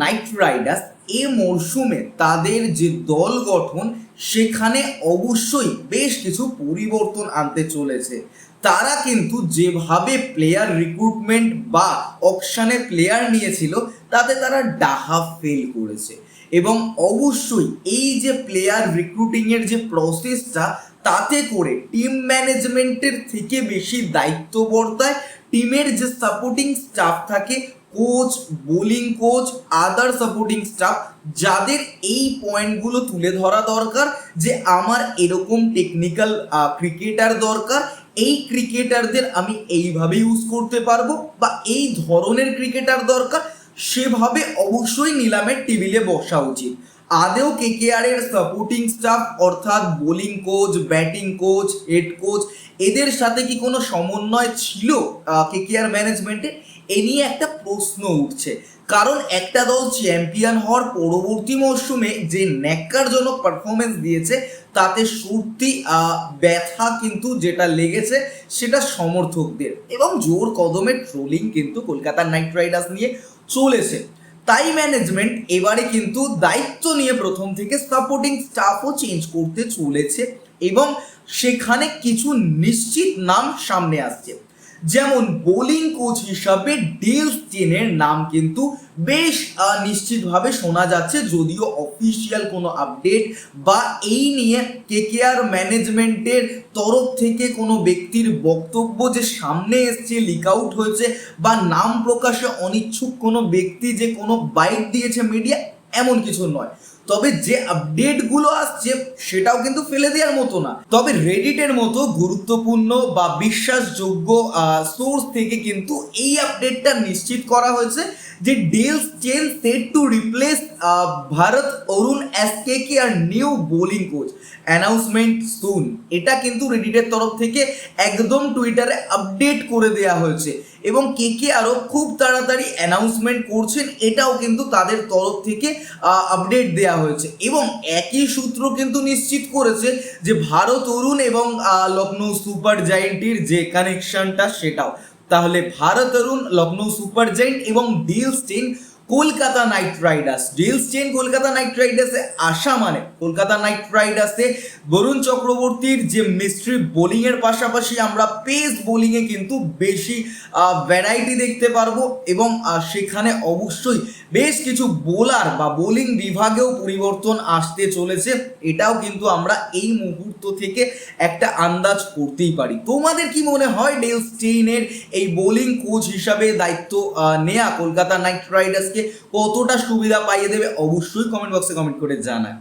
Night Riders এ মরশুমে তাদের যে দল গঠন, সেখানে অবশ্যই বেশ কিছু পরিবর্তন আনতে চলেছে। তারা কিন্তু যেভাবে প্লেয়ার রিক্রুটমেন্ট বা অকশানে প্লেয়ার নিয়েছিল, তাতে তারা ডাহা ফেল করেছে। এবং অবশ্যই এই যে প্লেয়ার রিক্রুটিংয়ের যে প্রসেসটা তাতে করে টিম ম্যানেজমেন্টের থেকে বেশি দায়িত্ব বর্তায় টিমের যে সাপোর্টিং স্টাফ থাকে coach bowling coach other supporting staff যাদের এই পয়েন্টগুলো তুলে ধরা দরকার, যে আমার এরকম টেকনিক্যাল ক্রিকেটার দরকার, এই ক্রিকেটারদের আমি এইভাবে ইউজ করতে পারব বা এই ধরনের ক্রিকেটার দরকার, সেভাবে অবশ্যই নিলামের টেবিলে বসা উচিত। আদেও কেকেআর এর সাপোর্টিং স্টাফ অর্থাৎ bowling coach batting coach head coach এদের সাথে কি কোনো সমন্বয় ছিল কেকেআর ম্যানেজমেন্টে এ নিয়ে একটা প্রশ্ন উঠছে। কারণ একটা দল চ্যাম্পিয়ন হওয়ার পরবর্তী মরশুমে যে ন্যাক্কারজনক পারফরমেন্স দিয়েছে, তাতে সত্যি ব্যথা কিন্তু যেটা লেগেছে, সেটা সমর্থকদের। এবং জোর কদমের ট্রোলিং কিন্তু কলকাতা নাইট রাইডার্স নিয়ে চলেছে। তাই ম্যানেজমেন্ট এবারে কিন্তু দায়িত্ব নিয়ে প্রথম থেকে সাপোর্টিং স্টাফও চেঞ্জ করতে চলেছে এবং সেখানে কিছু নিশ্চিত নাম সামনে আসছে। যেমন বোলিং কোচ হিসাবে ডেল স্টেনের নাম কিন্তু বেশ নিশ্চিতভাবে শোনা যাচ্ছে। যদিও অফিসিয়াল কোনো আপডেট বা এই নিয়ে কেকেআর ম্যানেজমেন্টের তরফ থেকে কোনো ব্যক্তির বক্তব্য যে সামনে এসছে লিক আউট হয়েছে বা নাম প্রকাশে অনিচ্ছুক কোনো ব্যক্তি যে কোনো বাইট দিয়েছে মিডিয়া এমন কিছু নয়। তবে যে আপডেটগুলো আসছে, সেটাও কিন্তু ফেলে দেওয়ার মতো না। তবে রেডিটের মতো গুরুত্বপূর্ণ বা বিশ্বাসযোগ্য সোর্স থেকে কিন্তু এই আপডেটটা নিশ্চিত করা হয়েছে যে Dale Steyn set to replace Bharat Arun as K K R new bowling coach announcement soon এটা কিন্তু রেডিটের তরফ থেকে একদম টুইটারে আপডেট করে দেওয়া হয়েছে। এবং কে কে আরও খুব তাড়াতাড়ি অ্যানাউন্সমেন্ট করছেন, এটাও কিন্তু তাদের তরফ থেকে আপডেট দেওয়া হয়েছে। এবং একই সূত্র কিন্তু নিশ্চিত করেছে যে ভারত অরুণ এবং লখনৌ সুপার জায়েন্টের যে কানেকশনটা সেটাও। তাহলে ভারত অরুণ, লখনৌ সুপার জায়েন্ট এবং Dale Steyn Kolkata Knight Riders. Dale Steyn Kolkata Knight রাইডার্সে আসা মানে কলকাতা নাইট রাইডার্সে বরুণ চক্রবর্তীর যে মিস্ট্রি বোলিংয়ের পাশাপাশি আমরা পেস বোলিংয়ে কিন্তু বেশি ভ্যারাইটি দেখতে পারব এবং সেখানে অবশ্যই বেশ কিছু বোলার বা বোলিং বিভাগেও পরিবর্তন আসতে চলেছে। এটাও কিন্তু আমরা এই মুহূর্ত থেকে একটা আন্দাজ করতেই পারি। তোমাদের কি মনে হয় ডেল স্টেইনের এই বোলিং কোচ হিসাবে দায়িত্ব নেয়া কলকাতা নাইট রাইডার্সকে? কতটা সুবিধা পাইয়ে দেবে অবশ্যই কমেন্ট বক্সে কমেন্ট করে জানায়।